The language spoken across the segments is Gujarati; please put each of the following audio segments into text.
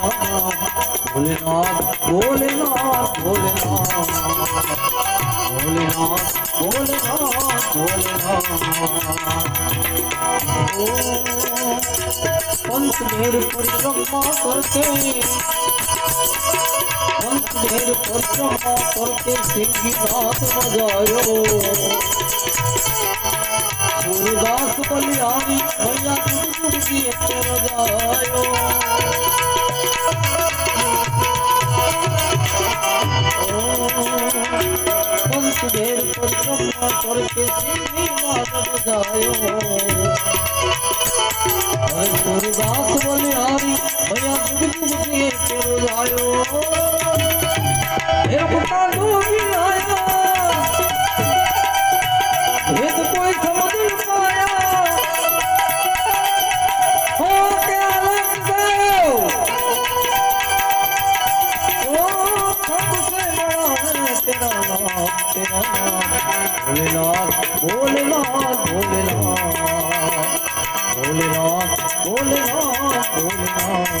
ભોલેનાથ ભોલેનાથ ભોલેનાથ ભોલેનાથ ભોલેનાથ ઓ પંચમેર પરિક્રમા કરતે પંચમેર પરિક્રમા કરતે સિંગીનાથ বাস বলি আমি ভৈয়া তুমি এতে রোজায় বন্ধুদের পরিক্রমা করতে সেই মাধব যায় ભોલેનાથ ભોલેનાથ ભોલેનાથ ભોલેનાથ ભોલેનાથ ભોલેનાથ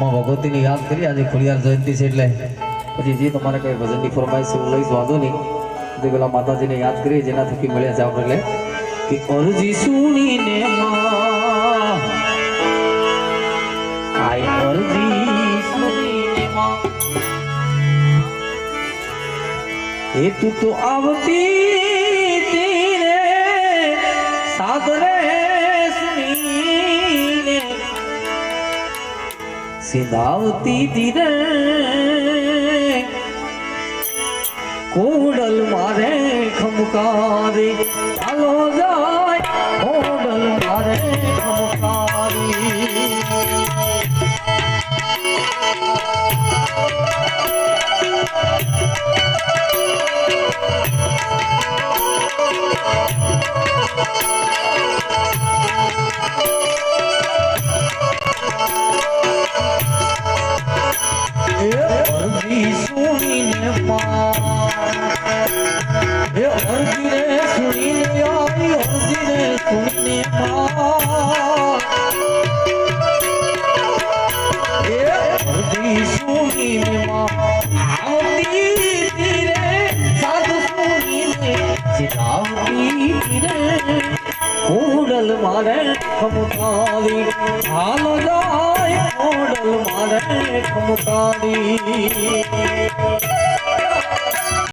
માં ભગવતીને યાદ કરી આજે ખોડિયાર જયંતિ છે એટલે પછી જે તમારે કઈ ભજનની ફરમાઈશ એવું લઈશ, વાંધો નહીં. તે પેલા માતાજીને યાદ કરીએ જેના થકી મળ્યા છે આપણે કે અરજી સુણીને આય અરજી સુણીને એ તું તો આવતી સિંધાવતી ધીરે. કોડલ મારે ખમકારી અરજી સુનીને માં એ અરજી રે સુણીને આવી અરજી રે સુણીને માં એ અર્જી સુનીને માં આવતી તીરે, સાધુ સુનીને સિધાવતી તીરે. મારે ખમકાવી હાલ જાય કોડલ મારે ખમકાવી